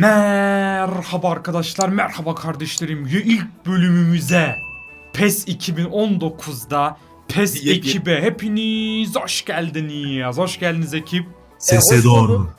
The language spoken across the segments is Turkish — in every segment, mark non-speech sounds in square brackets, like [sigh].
Merhaba arkadaşlar, merhaba kardeşlerim. İlk bölümümüze PES 2019'da PES Yep, yep. ekibe hepiniz hoş geldiniz. Hoş geldiniz ekip. Sese hoş doğru. bulduk.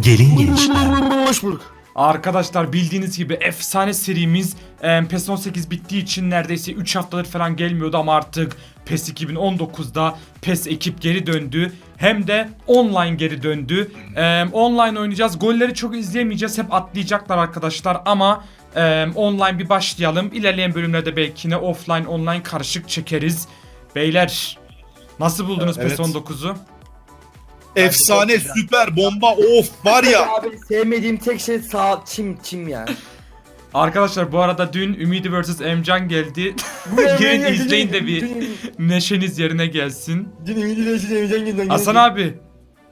Gelin gençler. Hoş bulduk. Arkadaşlar bildiğiniz gibi efsane serimiz e, PES 18 bittiği için neredeyse 3 haftadır falan gelmiyordu ama artık PES 2019'da PES ekip geri döndü. Hem de online geri döndü. E, online oynayacağız. Golleri çok izleyemeyeceğiz. Hep atlayacaklar arkadaşlar ama e, online bir başlayalım. İlerleyen bölümlerde belki yine offline online karışık çekeriz. Beyler nasıl buldunuz Evet. PES 19'u? Efsane, süper, bomba, of var ya. [laughs] Abi sevmediğim tek şey sağ çim çim yani. [laughs] Arkadaşlar bu arada dün Ümidi vs Emcan geldi. Girin [laughs] izleyin de bir neşeniz yerine gelsin. Dün ümidi de izleyeceğim günden. Hasan abi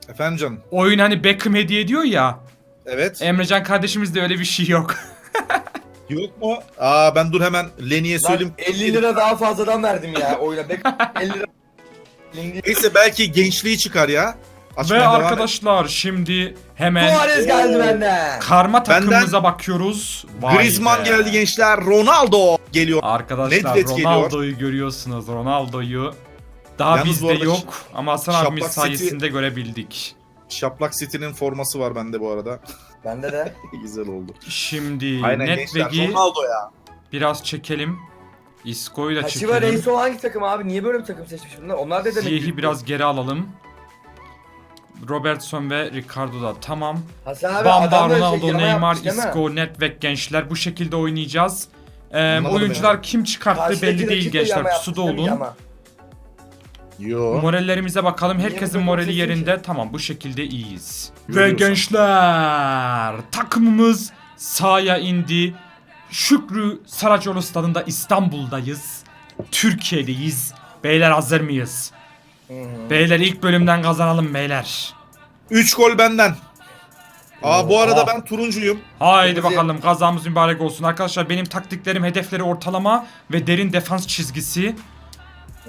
Efendim canım. oyun hani Beckham hediye ediyor ya. Evet. Emrecan kardeşimizde öyle bir şey yok. Yok mu? Aa ben dur hemen Leni'ye söyleyeyim. 50 lira daha fazladan verdim ya oyuna. Bek 50 lira. Neyse belki gençliği çıkar ya. Ve Açmaya devam et. arkadaşlar şimdi hemen Suarez geldi benden. karma Benden- takımımıza bakıyoruz. Vay Griezmann be. geldi gençler. Ronaldo geliyor. Arkadaşlar Nedved geliyor. Ronaldo'yu görüyorsunuz. Ronaldo'yu. Daha Yalnız bu bizde arada yok ama Hasan Şaplak abimiz City- sayesinde görebildik. Şaplak City'nin forması var bende bu arada. Bende de. [laughs] Güzel oldu. Şimdi Aynen gençler. Nedved'i Ronaldo ya. biraz çekelim. Isco'yu da Haşiva çekelim. Reiso hangi takım abi? Niye böyle bir takım seçmiş bunlar? Onlar da demek Ziyeh'i biraz geri alalım. Robertson ve Ricardo da tamam. Hasan abi Bamba, adam da Ronaldo, şey, Neymar? Isco, Nedved gençler bu şekilde oynayacağız. Ee, oyuncular kim çıkarttı Karşıdaki belli değil gençler pusuda olun. Yo. Morallerimize bakalım. Herkesin morali yerinde. Tamam bu şekilde iyiyiz. Ve Görüyorsun. gençler takımımız sahaya indi. Şükrü Saracoğlu stadında İstanbul'dayız. Türkiye'deyiz. Beyler hazır mıyız? Beyler ilk bölümden kazanalım beyler. 3 gol benden. Aa bu arada ben turuncuyum. Haydi Kırmızı- bakalım kazamız mübarek olsun. Arkadaşlar benim taktiklerim hedefleri ortalama ve derin defans çizgisi.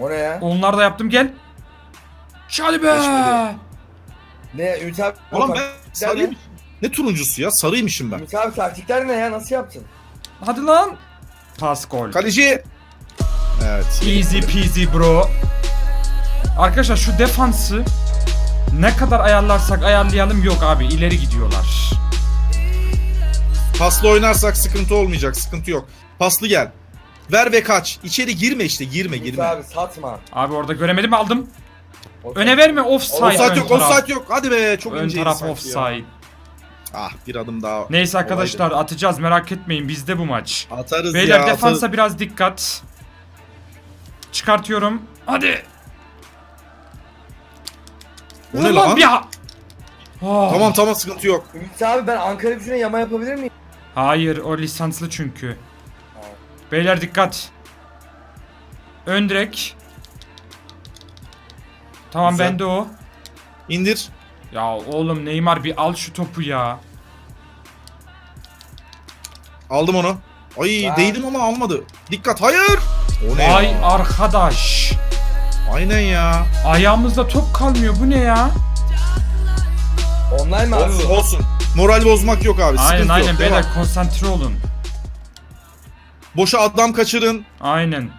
O ne ya? Onları da yaptım gel. Hadi be. Geçmedi. Ne Ümit abi? Ulan ben taktikler sarıyım. ne? Ne turuncusu ya? Sarıymışım ben. Ümit abi taktikler ne ya? Nasıl yaptın? Hadi lan. Pas gol. Kaleci. Evet. Easy peasy bro. Arkadaşlar şu defansı ne kadar ayarlarsak ayarlayalım yok abi ileri gidiyorlar. Paslı oynarsak sıkıntı olmayacak. Sıkıntı yok. Paslı gel. Ver ve kaç. İçeri girme işte. Girme girme. abi satma. Abi orada göremedim aldım. O- Öne verme offside. Offside ön yok, offside yok. Hadi be çok Ön inceydi taraf ya. offside. Ah bir adım daha. Neyse arkadaşlar atacağız merak etmeyin bizde bu maç. Atarız Beyler ya. defansa atarız. biraz dikkat. Çıkartıyorum. Hadi. Bu ne lan? bir ha- Oh. Tamam tamam sıkıntı yok. Ümit abi ben Ankara gücüne yama yapabilir miyim? Hayır o lisanslı çünkü. Beyler dikkat. Ön direk. Tamam Güzel. bende o. İndir. Ya oğlum Neymar bir al şu topu ya. Aldım onu. Ay Ha. değdim ama almadı. Dikkat hayır. O ne Vay ya? arkadaş. Aynen ya. Ayağımızda top kalmıyor bu ne ya? Online mi abi? Olsun. Moral bozmak yok abi. Aynen Sıkıntı aynen yok. beyler Devam. konsantre olun. Boşa adam kaçırın. Aynen.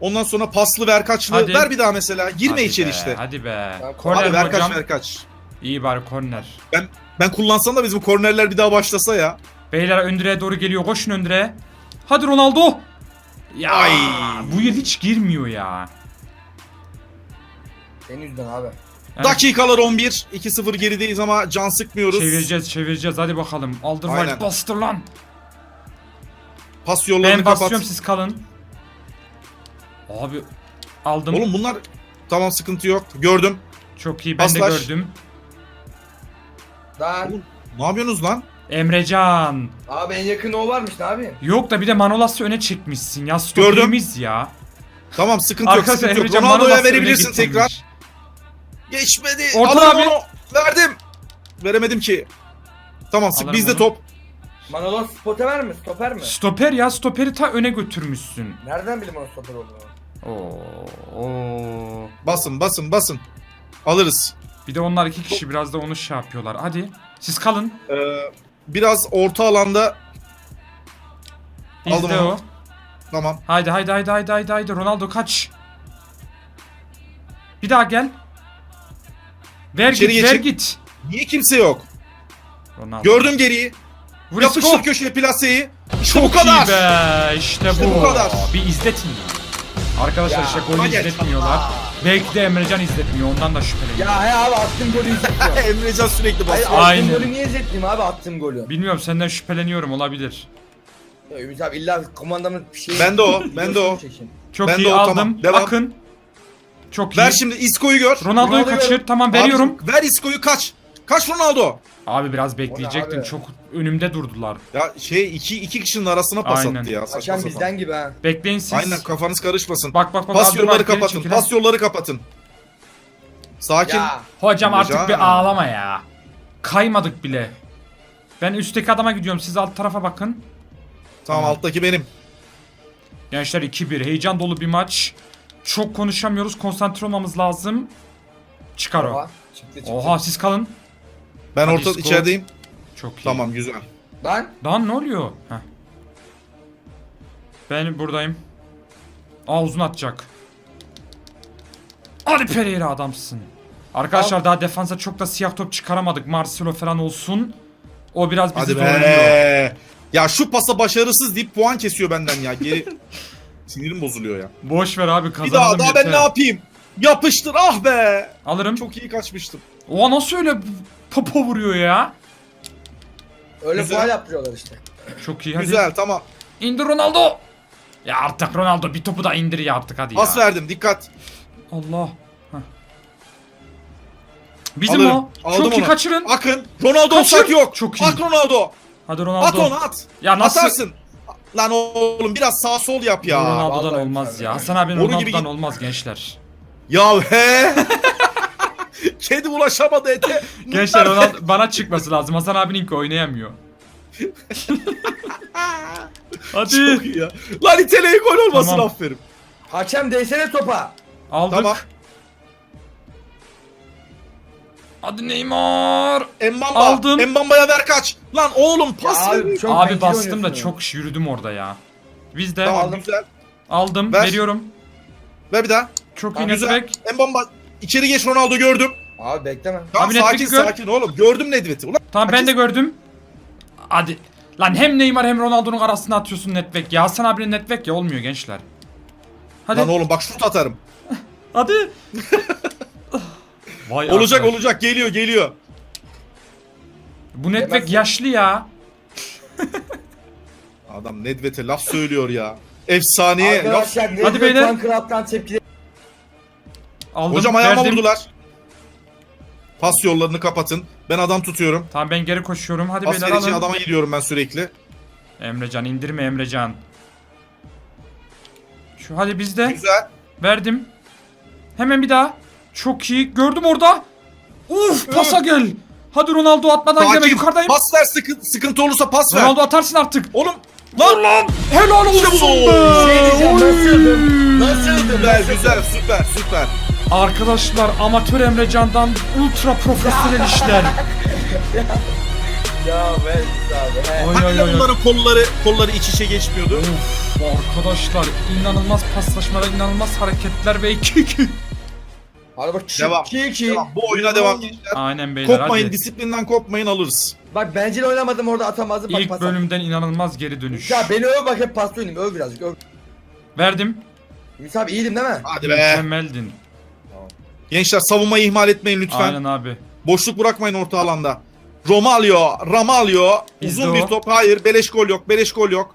Ondan sonra paslı ver kaçlı. Hadi. Ver bir daha mesela. Girme Hadi içeri be, işte. Hadi be. Abi Korner Abi ver hocam. kaç ver kaç. İyi bari korner. Ben kullansam da bizim kornerler bir daha başlasa ya. Beyler ön direğe doğru geliyor. Koşun ön direğe. Hadi Ronaldo. Ya Ay. bu yıl hiç girmiyor ya. Senin yüzünden abi. Yani Dakikalar 11. 2-0 gerideyiz ama can sıkmıyoruz. Çevireceğiz çevireceğiz hadi bakalım. Aldır Aynen. White bastır lan. Pas yollarını Ben kapat. basıyorum siz kalın. Abi aldım. Oğlum bunlar tamam sıkıntı yok. Gördüm. Çok iyi ben de gördüm. Daha. Oğlum, Ne yapıyorsunuz lan? Emrecan. Abi en yakın o varmış ne yapayım? Yok da bir de Manolas'ı öne çekmişsin ya. Stoperimiz ya. Tamam sıkıntı yok. Arkadaşlar Sıkıntı yok. Emrecan Ronaldo'ya Manolas'ı öne verebilirsin getirmiş. tekrar. Geçmedi. Orta Alırım abi. onu. Verdim. Veremedim ki. Tamam sık Alırım bizde onu. top. Manolos stoper mi? Stoper mi? Stoper ya stoperi ta öne götürmüşsün. Nereden bileyim onun stoper olduğunu? Oo, oo. Basın basın basın. Alırız. Bir de onlar iki kişi biraz da onu şey yapıyorlar. Hadi siz kalın. Ee, biraz orta alanda Aldım Bizde onu. o. tamam. Haydi haydi haydi haydi haydi haydi Ronaldo kaç. Bir daha gel. Ver İçeri git ver geçin. git. Niye kimse yok? Ronaldo. Gördüm geriyi. Vur Yapıştır Isco. köşeye plaseyi. İşte Çok bu kadar. iyi be. İşte, İşte bu. bu kadar. Bir izletin. Arkadaşlar Ya, işte golü ama geç. izletmiyorlar. Belki de Emrecan izletmiyor. Ondan da şüpheleniyorum. Ya he abi attığım golü izletmiyor. [laughs] Emrecan sürekli Hayır basıyor. attığım Aynen. golü niye izletmeyeyim abi attığım golü? Bilmiyorum senden şüpheleniyorum olabilir. Ya Ümit abi illa komandamın bir şey... Ben de o, [laughs] ben de o. Çekin. Çok Ben de iyi o, aldım. tamam. Devam. Akın. Çok iyi. Ver şimdi Isco'yu gör. Ronaldo'yu Ronaldo kaçır. Tamam veriyorum. Abicim, ver Isco'yu kaç. Kaç Ronaldo. Abi biraz bekleyecektim. abi? Çok önümde durdular. Ya şey iki iki kişinin arasına pas Aynen. attı ya. Saçma Hakem sapan. bizden gibi ha. Bekleyin siz. Aynen kafanız karışmasın. Bak bak bak. pas Abdülbak yolları geri kapatın. çekil. Pas yolları kapatın. Sakin. Ya. Hocam artık Emrecan. bir ağlama ya. Kaymadık bile. Ben üstteki adama gidiyorum. Siz alt tarafa bakın. Tamam alttaki benim. Gençler 2-1. Heyecan dolu bir maç. Çok konuşamıyoruz. Konsantre olmamız lazım. Çıkar o. Oha. Çıktı çıktı. Oha siz kalın. Ben Hadi orta Isco. içerideyim. Çok iyi. Tamam güzel. Lan. Lan ne oluyor? Heh. Ben buradayım. Aa uzun atacak. Hadi Pereira adamsın. Arkadaşlar daha defansa çok da siyah top çıkaramadık. Marcelo falan olsun. O biraz bizi Hadi zorluyor. be. Ya şu pasa başarısız deyip puan kesiyor benden ya. Geri [laughs] sinirim bozuluyor ya. Boş ver abi Bir kazanalım daha daha yeter. ben ne yapayım? Yapıştır ah be. Alırım. Çok iyi kaçmıştım. O nasıl öyle topa vuruyor ya? Öyle Güzel. faal yaptırıyorlar işte. Çok iyi hadi. Güzel tamam. İndir Ronaldo. Ya artık Ronaldo bir topu da indir ya artık hadi Pas ya. verdim dikkat. Allah. Heh. Bizim Alırım. o. Aldım Çok iyi onu. kaçırın. Akın. Ronaldo Kaçır. offside yok. Çok iyi. At Ronaldo. Hadi At Ronaldo. onu at. Ya nasıl? Atarsın. Lan oğlum biraz sağ sol yap ya. Ronaldo'dan Vallahi olmaz ya. Hasan abinin Boru gibi Ronaldo'dan git. olmaz gençler. Ya he. [laughs] [laughs] Kedi ulaşamadı ete. Gençler Ronaldo bana çıkması lazım. Hasan abininki oynayamıyor. [laughs] Hadi. Çok iyi ya. Lan İtele'ye gol olmasın Tamam. aferin. Hakem değsene topa. Aldık. Tamam. Hadi Neymar. Embamba. Aldım. Embamba'ya ver kaç. Lan oğlum pas Ya abi, ver. çok Abi bencil bastım da oynuyorsun. çok yürüdüm orada ya. Biz de Tamam Aldım. güzel. aldım. Ver. Veriyorum. Ver bir daha. Çok iyi Tamam, Güzel. netback. İçeri geç Ronaldo gördüm. Abi bekleme. Tamam Abi sakin Nedved'i gör. sakin oğlum. Gördüm Nedved'i. Ulan Tamam ben de gördüm. Hadi. Lan hem Neymar hem Ronaldo'nun arasına atıyorsun netback ya. Hasan abinin netback ya olmuyor gençler. Hadi. Lan oğlum bak şut atarım. [laughs] Hadi. [laughs] Vay Olacak arkadaş. olacak geliyor geliyor. Bu netback Yemezsin. yaşlı ya. [laughs] Adam Nedved'e laf söylüyor ya. Efsaneye laf. Arkadaşlar Hadi diyor beyler. Fan Club'dan tepkiler. Aldım. Hocam ayağıma verdim. vurdular. Pas yollarını kapatın. Ben adam tutuyorum. Tamam ben geri koşuyorum. Hadi Pas beyler alın. adama gidiyorum ben sürekli. Emrecan indirme Emrecan. Şu hadi bizde. Güzel. Verdim. Hemen bir daha. Çok iyi. Gördüm orada. Uf pasa gel. Hadi Ronaldo atmadan gelme Sakin. yukarıdayım. Pas ver sıkı- sıkıntı olursa pas ver. Ronaldo atarsın artık. Oğlum Lan lan. Helal olsun be. Şey diyeceğim, nasıldı? Oy. Nasıldı? güzel Nasıldı? güzel süper süper. Arkadaşlar amatör Emrecan'dan ultra profesyonel işler. Ya ben abi. he. Oy Hani oy de oy. bunların kolları kolları iç içe geçmiyordu. Of arkadaşlar inanılmaz paslaşmalar, inanılmaz hareketler ve 2-2. Hadi bak Devam. 2-2. Devam. Bu oyuna devam gençler. Aynen beyler Kopmayın, hadi. disiplinden kopmayın alırız. Bak bencil oynamadım orada atamazdım. Bak, İlk pas- bölümden inanılmaz geri dönüş. Ya beni öv bak hep pasta oynayayım öv birazcık öv. Verdim. Ümit abi iyiydim değil mi? Hadi be. Mükemmeldin. Gençler savunmayı ihmal etmeyin lütfen. Aynen abi. Boşluk bırakmayın orta alanda. Romalio, Ramalio. Bizde Uzun o. bir top. Hayır, beleş gol yok, beleş gol yok.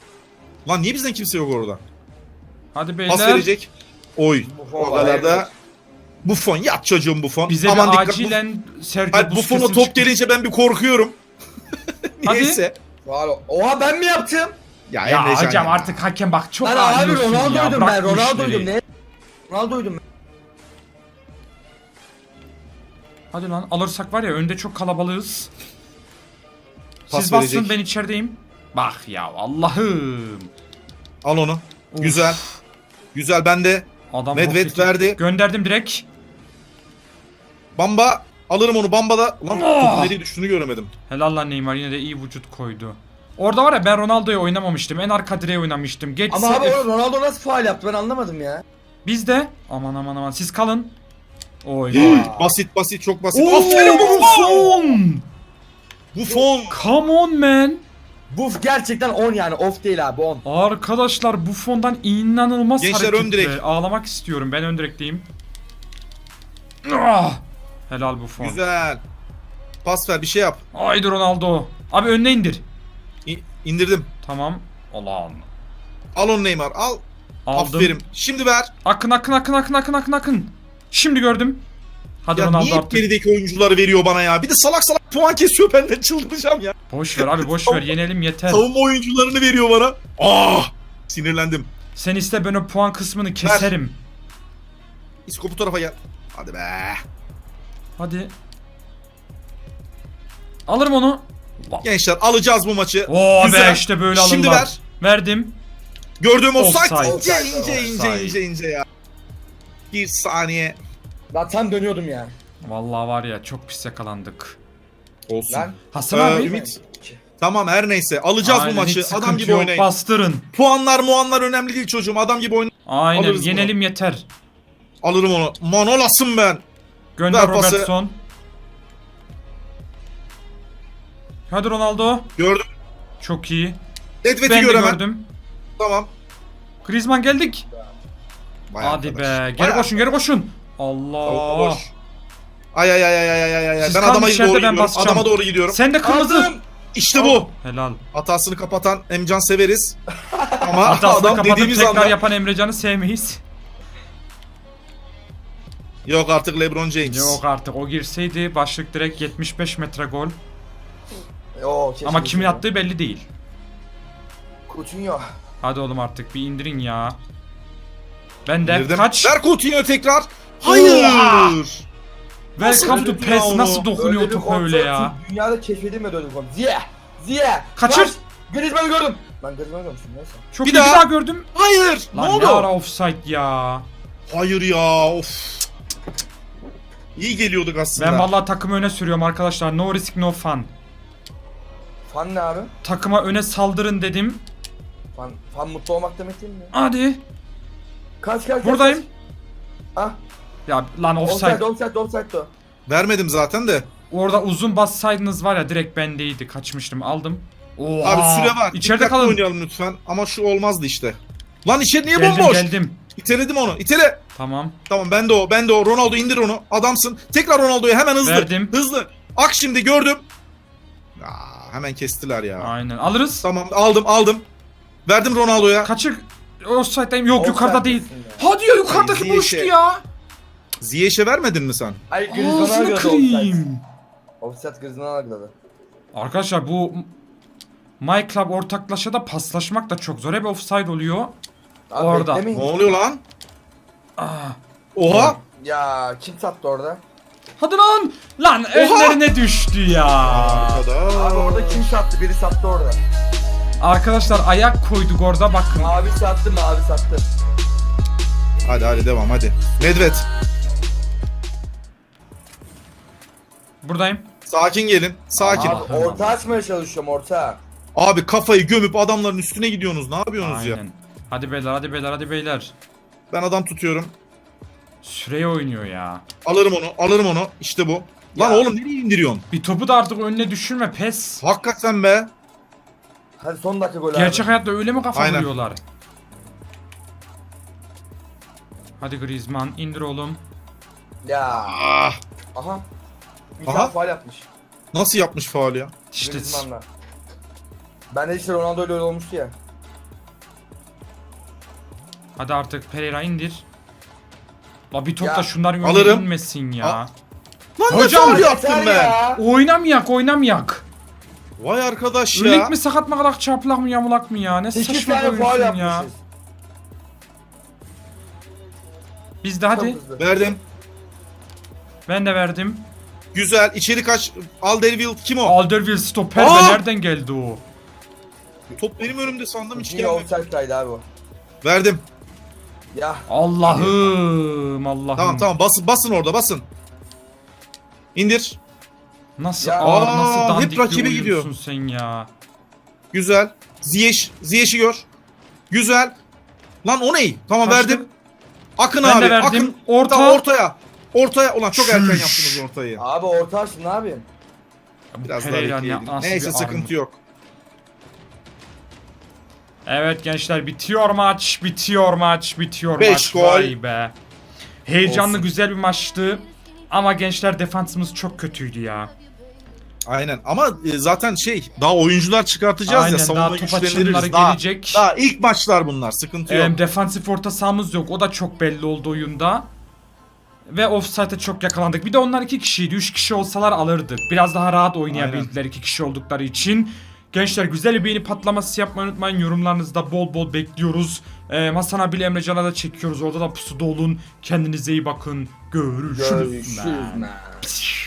Lan niye bizden kimse yok orada? Hadi Pas beyler. verecek. Oy. Buffon O var, kadar da evet. Buffon yat çocuğum Buffon. Bize Aman bir dikkat. acilen Sergio Hayır, Buffon'a Busquets'in top çıkmış- gelince ben bir korkuyorum. [laughs] Hadi. Niyeyse. Var o- Oha ben mi yaptım? Ya, Ya Emrecan hocam ya. artık hakem bak çok Lan abi ağlıyorsun ya. Ronaldo'ydum Bırak ben bu Ronaldo'ydum işleri. ne? Ronaldo'ydum ben. Hadi lan alırsak var ya önde çok kalabalığız. Pas Siz basın verecek. ben içerideyim. Bak ya Allah'ım. Al onu. Of. Güzel. Güzel ben de. Adam Rosset'i- verdi. Gönderdim direkt. Bamba. Alırım onu Bamba'da. Lan Ah! topu nereye düştüğünü göremedim. Helal lan Neymar yine de iyi vücut koydu. Orada var ya ben Ronaldo'yu oynamamıştım. En arka direğe oynamıştım. Geçse Ama abi Ronaldo nasıl faal yaptı ben anlamadım ya. Biz de aman aman aman siz kalın. Oy. basit basit çok basit. Oo, Aferin Buffon. Buffon. Buffon. Come on man. Bu gerçekten 10 yani off değil abi 10. Arkadaşlar Buffon'dan inanılmaz Gençler hareketler. ön direk. Ağlamak istiyorum. Ben ön direkteyim. Ah! Helal Buffon. Güzel. Pas ver bir şey yap. Haydi Ronaldo. Abi önüne indir. İ- indirdim. Tamam. Allah'ım. Al onu Neymar al. Aldım. Aferin. Şimdi ver. Akın akın akın akın akın akın akın. Şimdi gördüm. Hadi Ya Ronaldo niye hep artık. gerideki oyuncuları veriyor bana ya? Bir de salak salak puan kesiyor benden çıldıracağım ya. Boş ver abi boş ver. Yenelim yeter. Savunma oyuncularını veriyor bana. Ah! Sinirlendim. Sen iste ben o puan kısmını keserim. İsko bu tarafa gel. Hadi be. Hadi. Alırım onu. Gençler alacağız bu maçı. Oo Güzel. be işte böyle alırlar. Şimdi ver. Verdim. Gördüğüm offside. Offside. İnce ince Offside. ince ince ince ya. Bir saniye. Tam dönüyordum ya. Vallahi var ya çok pis yakalandık. Olsun. Lan. Hasan Ee, abi. Ümit. Tamam her neyse alacağız Aynen, bu hiç maçı. sıkıntı Adam gibi yok, oynayın. Bastırın. Puanlar muanlar önemli değil çocuğum. Adam gibi oynayın. Aynen Alırız bunu. yenelim yeter. Alırım onu. Manolasın ben. Gönder Ver pası. Robertson. Hadi Ronaldo. Gördüm. Çok iyi. Nedved'i Ben de gördüm. Tamam. Griezmann geldik. Vay Hadi arkadaş. be. Geri Vay koşun geri koşun. Allah. boş. Ay ay ay ay ay ay ay. Siz Ben kalın adama içeride, doğru ben gidiyorum. basacağım. Adama doğru gidiyorum. Sen de kırmızı. Aldım. İşte bu. Helal. Hatasını kapatan Emcan severiz. Ama [laughs] Hatasını adam kapatıp dediğimiz tekrar anda... yapan Emrecan'ı sevmeyiz. Yok artık LeBron James. Yok artık o girseydi başlık direkt 75 metre gol. Oo, Ama kimin attığı belli değil. Coutinho. Hadi oğlum artık bir indirin ya. Ben de Girdim. kaç. Ver Coutinho tekrar. Hayır. Welcome to PES onu? nasıl dokunuyor top öyle kontrol ya. Dünyada keşfedilmedi öyle bir konu. Ziye. Ziye. Kaçır. Kaç. Griezmann'ı gördüm. Ben Griezmann'ı görmüştüm neyse. Çok Bir daha. bir daha gördüm. Hayır. Lan ne ne, oldu? ara offside ya. Hayır ya. Of. İyi geliyorduk aslında. Ben vallahi takımı öne sürüyorum arkadaşlar. No risk no fun. Fan ne abi? Takıma öne saldırın dedim. Fan, fan mutlu olmak demek değil mi? Hadi. Kaç kaç kaç. Buradayım. kaç. Ah. Ya lan offside. Offside offside offside o. Vermedim zaten de. Orada uzun bassaydınız var ya direkt bendeydi. Kaçmıştım aldım. Oha. Abi süre var. İçeride Dikkatli kalın. oynayalım lütfen. Ama şu olmazdı işte. Lan içeri niye Geldim bomboş? geldim. İteledim onu. İtele. Tamam. Tamam ben de o. Ben de o. Ronaldo indir onu. Adamsın. Tekrar Ronaldo'ya hemen hızlı. Verdim. Hızlı. Ak şimdi gördüm. Aa, hemen kestiler ya. Aynen. Alırız. Tamam aldım aldım. Verdim Ronaldo'ya. Kaçır. Offside'dayım. Yok Offside yukarıda değil. ya. Hadi ya yukarıdaki Ziyeşe. boştu ya. Ziyeş'e vermedin mi sen? Ay Griezmann'ı Ağzını offside. kırayım. Offside Griezmann'ı algıladı. Arkadaşlar bu My Club ortaklaşa da paslaşmak da çok zor. Hep offside oluyor. Abi Orada. beklemeyin. Ne oluyor lan? Ah. Oha. Ya kim sattı orada? Hadi lan. Lan önlerine düştü ya. Abi orada kim sattı? Biri sattı orada. Arkadaşlar ayak koyduk orada bakın. Mavi sattı mavi sattı. Hadi hadi devam hadi. Nedved. Buradayım. Sakin gelin. Sakin. Abi orta açmaya çalışıyorum orta. Abi kafayı gömüp adamların üstüne gidiyorsunuz. Ne yapıyorsunuz ya? Aynen. Hadi beyler hadi beyler hadi beyler. Ben adam tutuyorum. Süreye oynuyor ya. Alırım onu. Alırım onu. İşte bu. Lan Ya. oğlum nereye indiriyorsun? Bir topu da artık önüne düşürme pes. Hakikaten be. Hadi son dakika gol Gerçek abi. hayatta öyle mi kafa Aynen. vuruyorlar? Hadi Griezmann indir oğlum. Ya. Ah. Aha. Bir Aha. tane faal yapmış. Nasıl yapmış faal ya? İşte Griezmann'la. Ben de işte Ronaldo öyle olmuştu ya. hadi artık Pereira indir. La bir top Ya, da şunların önüne alırım. inmesin ya. Al. Lan Hocam, ne faal Yeter ben? ya. Oynamayak oynamayak. Vay arkadaş ya. Ülük mi sakat mı kalak çarpılak mı yamulak mı ya? Ne 8 saçma bir tane faal oyunsun ya. yapmışız. Biz de hadi. Çok hızlı. Verdim. Ben de verdim. Güzel. İçeri kaç. Alderweireld kim o? Alderweireld stoper Aa! be nereden geldi o? Top benim önümde sandım hiç Yine gelmedi. offside'daydı abi o. Verdim. Ya. Allah'ım Allah'ım. Tamam tamam basın basın orada basın. İndir. Nasıl Ya- ağır, Aa, nasıl hep dandik bir rakibe gidiyor. sen ya. Güzel. Ziyeş. Ziyeş'i gör. Güzel. Lan o ne? Tamam Kaçtı. verdim. Akın Ben abi. de verdim. Akın. Orta. Tamam, ortaya. Ortaya. Ulan çok erken yaptınız ortayı. Abi orta açtın ne yapayım? Biraz daha bekleyelim. Neyse bir sıkıntı yok. Evet gençler bitiyor maç, bitiyor maç, bitiyor Beş maç. gol. Vay be. Heyecanlı Olsun. güzel bir maçtı. Ama gençler defansımız çok kötüydü ya. Aynen ama e, zaten şey daha oyuncular çıkartacağız Aynen ya savunma daha top güçlendiririz. Daha, gelecek. daha ilk maçlar bunlar sıkıntı yok. Ee, defansif orta sahamız yok. O da çok belli oldu oyunda. Ve offside'e çok yakalandık. Bir de onlar iki kişiydi. Üç kişi olsalar alırdık. Biraz daha rahat oynayabildiler iki kişi oldukları için. Gençler güzel bir beğeni patlaması yapmayı unutmayın. Yorumlarınızda bol bol bekliyoruz. Ee, Hasan abiyle Emrecan'a da çekiyoruz. Orada da pusuda olun. Kendinize iyi bakın. Görüşürüz. Görüşürüz.